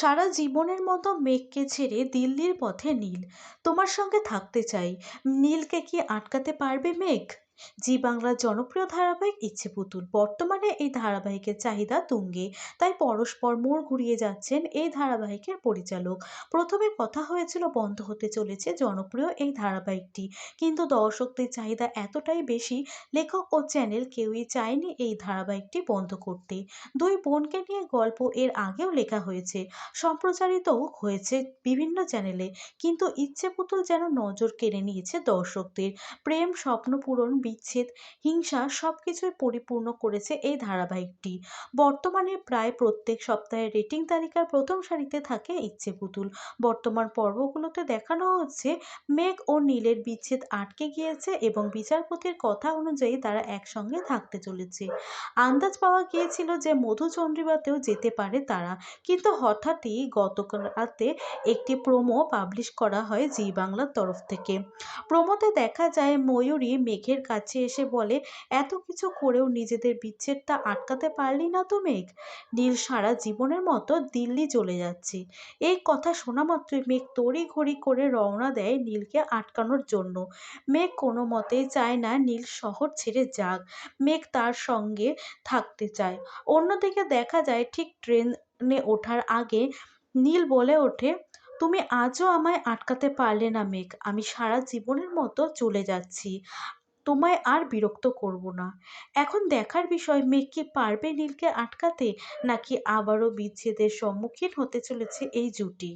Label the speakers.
Speaker 1: সারা জীবনের মতো মেঘকে ছেড়ে দিল্লির পথে নীল। তোমার সঙ্গে থাকতে চাই। নীলকে কি আটকাতে পারবে মেঘ? জি বাংলার জনপ্রিয় ধারাবাহিক ইচ্ছে পুতুল। বর্তমানে এই ধারাবাহিকের চাহিদা তুঙ্গে, তাই পরস্পর মোড় ঘুরিয়ে যাচ্ছেন এই ধারাবাহিকের পরিচালক। প্রথমে কথা হয়েছিল, বন্ধ হতে চলেছে জনপ্রিয় এই ধারাবাহিকটি। কিন্তু দর্শকদের চাহিদা এতটাই বেশি, লেখক ও চ্যানেল কেউই চায়নি এই ধারাবাহিকটি বন্ধ করতে। দুই বোনকে নিয়ে গল্প এর আগেও লেখা হয়েছে। সম্প্রচারিতও হয়েছে বিভিন্ন চ্যানেলে, কিন্তু ইচ্ছে পুতুল যেন নজর কেড়ে নিয়েছে দর্শকদের। প্রেম স্বপ্ন পূরণ বিচ্ছেদ, হিংসা সব কিছুই পরিপূর্ণ করেছে এই ধারাবাহিকটি। বর্তমানে প্রায় প্রত্যেক সপ্তাহে রেটিং তালিকার প্রথম সারিতে থাকে ইচ্ছে পুতুল। বর্তমান পর্বগুলোতে দেখানো হচ্ছে মেঘ ও নীলের বিচ্ছেদ আটকে গিয়েছে এবং বিচারপতির কথা অনুযায়ী তারা একসঙ্গে থাকতে চলেছে। আন্দাজ পাওয়া গিয়েছিল যে মধুচন্দ্রিমাতেও যেতে পারে তারা, কিন্তু হঠাৎই গতকাল রাতে একটি প্রোমো পাবলিশ করা হয় জি বাংলার তরফ থেকে। প্রোমোতে দেখা যায় ময়ূরী মেঘের কাছে এসে বলে, এত কিছু করেও নিজেদের বিচ্ছেদটা আটকাতে পারলি না তো মেঘ? নীল সারা জীবনের মতো দিল্লি চলে যাচ্ছে। এই কথা শোনা মাত্রই মেঘ তড়ি ঘড়ি করে রওনা দেয় নীলকে আটকানোর জন্য। মেঘ কোনো মতেই চায় না নীল শহর ছেড়ে যাক। মেঘ তার সঙ্গে থাকতে চায়। অন্যদিকে দেখা যায় ঠিক ট্রেনে ওঠার আগে নীল বলে ওঠে, তুমি আজও আমায় আটকাতে পারলে না মেঘ। আমি সারা জীবনের মতো চলে যাচ্ছি। তোমায় আর বিরক্ত করব না। এখন দেখার বিষয় মেঘ কি পারবে নীলকে আটকাতে নাকি আবারও বিচ্ছেদের সম্মুখীন হতে চলেছে এই জুটি?